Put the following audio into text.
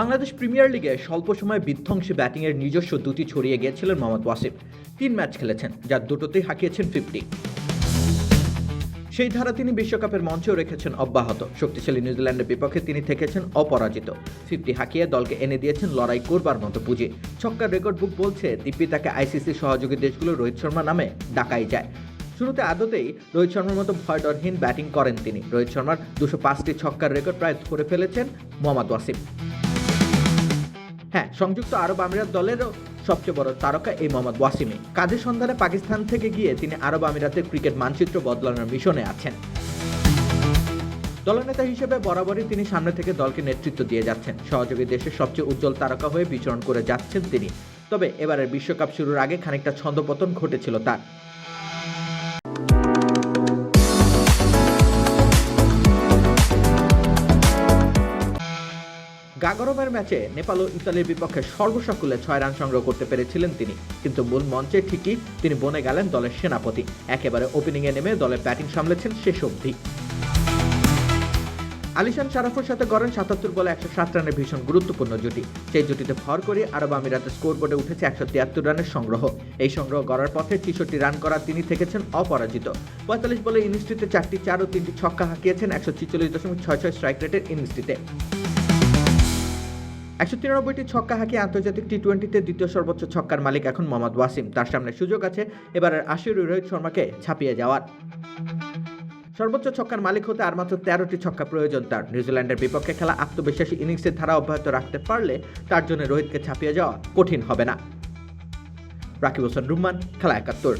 Bangladesh premier লিগে স্বল্প সময়ে বিধ্বংসী ব্যাটিংয়ের নিজস্ব দুটি ছড়িয়ে গিয়েছিলেন মোহাম্মদ ওয়াসিফ। তিন ম্যাচ খেলেছেন যার দুটোতেই হাঁকিয়েছেন ফিফটি। সেই ধারা তিনি বিশ্বকাপের মঞ্চেও রেখেছেন অব্যাহত। শক্তিশালী নিউজিল্যান্ডের বিপক্ষে তিনি থেকেছেন অপরাজিত। ফিফটি হাঁকিয়ে দলকে এনে দিয়েছেন লড়াই করবার মতো পুঁজি। ছক্কার রেকর্ড বুক বলছে, দিব্যি তাকে আইসিসি সহযোগী দেশগুলো রোহিত শর্মা নামে ডাকাই যায়। শুরুতে আদতেই রোহিত শর্মার মতো ভয়ডরহীন ব্যাটিং করেন তিনি। রোহিত শর্মার দুশো পাঁচটি ছক্কার রেকর্ড প্রায় ধরে ফেলেছেন মোহাম্মদ ওয়াসিম হ্যাঁ সংযুক্ত আরব আমিরাত দলেরও সবচেয়ে বড় তারকা এই মোহাম্মদ ওয়াসিমে। কাজের সন্ধানে পাকিস্তান থেকে গিয়ে তিনি আরব আমিরাতের ক্রিকেট মানচিত্র বদলানোর মিশনে আছেন। দলনেতা হিসেবে বরাবরই তিনি সামনে থেকে দলকে নেতৃত্ব দিয়ে যাচ্ছেন। সহযোগী দেশের সবচেয়ে উজ্জ্বল তারকা হয়ে বিচরণ করে যাচ্ছেন তিনি। তবে এবারের বিশ্বকাপ শুরুর আগে খানিকটা ছন্দপতন ঘটেছিল তার। গাগরবের ম্যাচে নেপাল ও ইতালির বিপক্ষে সর্বসাকুল্যে ছয় রান সংগ্রহ করতে পেরেছিলেন তিনি। কিন্তু মূল মঞ্চে ঠিকই তিনি বনে গেলেন দলের সেনাপতি। একেবারে ওপেনিংয়ে নেমে দলের ব্যাটিং সামলেছেন শেষ অবধি। আলিশান শারাফের সাথে গড়েন সাতাত্তর বলে একশো সাত রানের ভীষণ গুরুত্বপূর্ণ জুটি। সেই জুটিতে ভর করে আরব আমিরাতের স্কোর বোর্ডে উঠেছে একশো তিয়াত্তর রানের সংগ্রহ। এই সংগ্রহ গড়ার পথে ছেষট্টি রান করা তিনি থেকেছেন অপরাজিত। পঁয়তাল্লিশ বলে ইনিংসটিতে চারটি চার ও তিনটি ছক্কা হাঁকিয়েছেন একশো ছিচল্লিশ দশমিক ছয় ছয় স্ট্রাইক রেটের ইনিংসটিতে। একশো তিরানব্বইটি ছক্কা হাঁকিয়ে আন্তর্জাতিক টি টোয়েন্টিতে দ্বিতীয় সর্বোচ্চ ছক্কার মালিক এখন মোহাম্মদ ওয়াসিম। তার সামনে সুযোগ আছে, এবারের আশির রোহিত শর্মাকে ছাপিয়ে যাওয়ার। সর্বোচ্চ ছক্কার মালিক হতে আর মাত্র তেরোটি ছক্কা প্রয়োজন তার। নিউজিল্যান্ডের বিপক্ষে খেলা আত্মবিশ্বাসী ইনিংসের ধারা অব্যাহত রাখতে পারলে তার জন্য রোহিতকে ছাপিয়ে যাওয়া কঠিন হবে না। রাকিব হোসেন রুম্মান, খেলা একাত্তর।